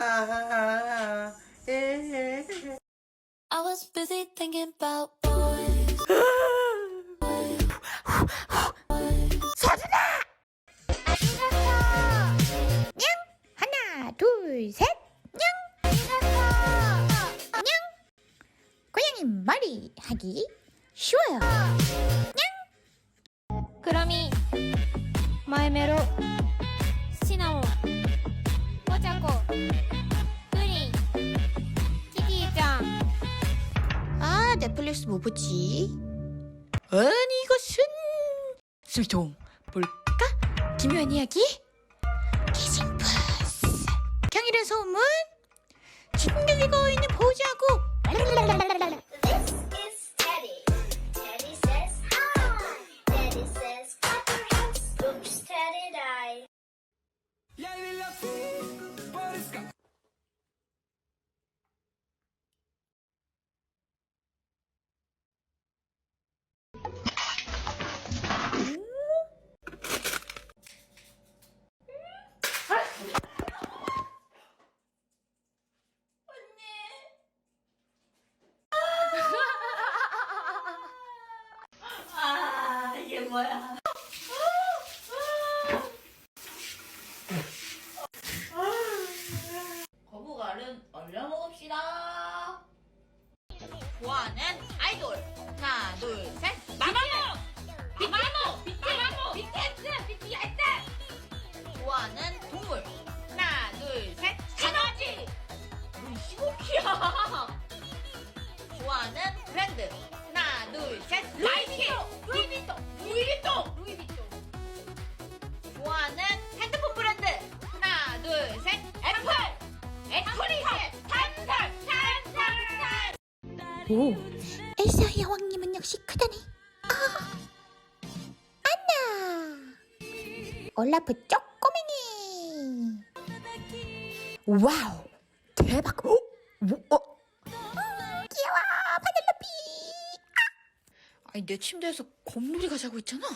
아, 예. I was busy thinking about boys. 하나, 둘, 셋, 냥! 냥! 고양이 머리 하기 쉬워요. 냥! 그럼이 마이메로 아, 넷플릭스 뭐 보지? 아니, 이것은 술통 볼까? 기묘한 이야기? 키싱푸스 경일의 소문 침들리고 있는 보자고 거북알은 얼려 먹읍시다. 좋아하는 아이돌. 하나 둘 셋. 마마무! 마마무! 비티마 오, 엘사의 여왕님은 역시 크다네. 아, 안나. 올라프 쪼꼬맹이. 와우, 대박. 어? 뭐, 어? 음, 귀여워, 바늘로피. 아. 아니 내 침대에서 곰돌이가 자고 있잖아.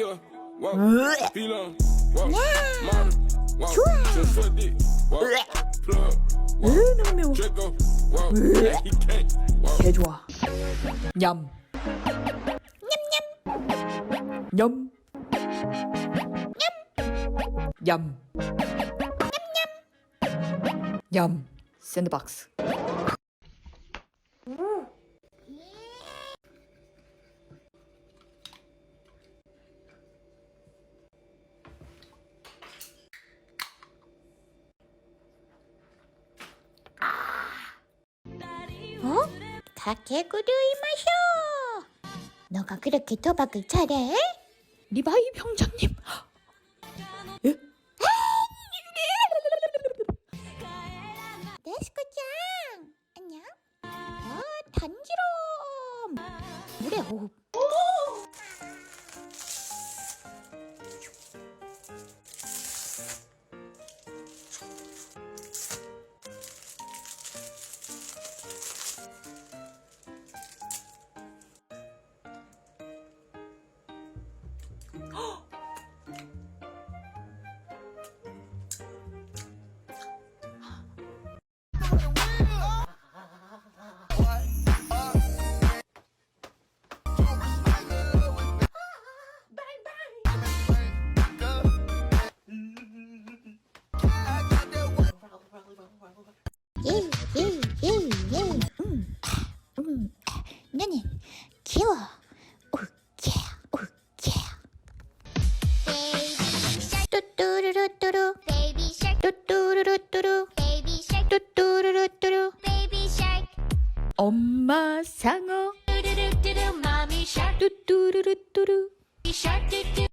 He can't, wow. 개 좋아. 냠. 냠냠. 냠. 냠. 냠. 샌드박스. 어? 가게구루 이마쇼. 너가 그렇게 도박을 잘해? 리바이 병장님. 예? 네스코짱 안녕. 어 단지럼. 물에 호흡. 예예예예. 음. 음. 나는 귀여워. 오케 오케. 뚜뚜루루뚜루 Baby shark, 뚜뚜루루뚜루 baby shark, 뚜뚜루루뚜루 baby shark. 엄마 상어. Do do do do, mommy shark, 뚜뚜루루뚜루. shark do do.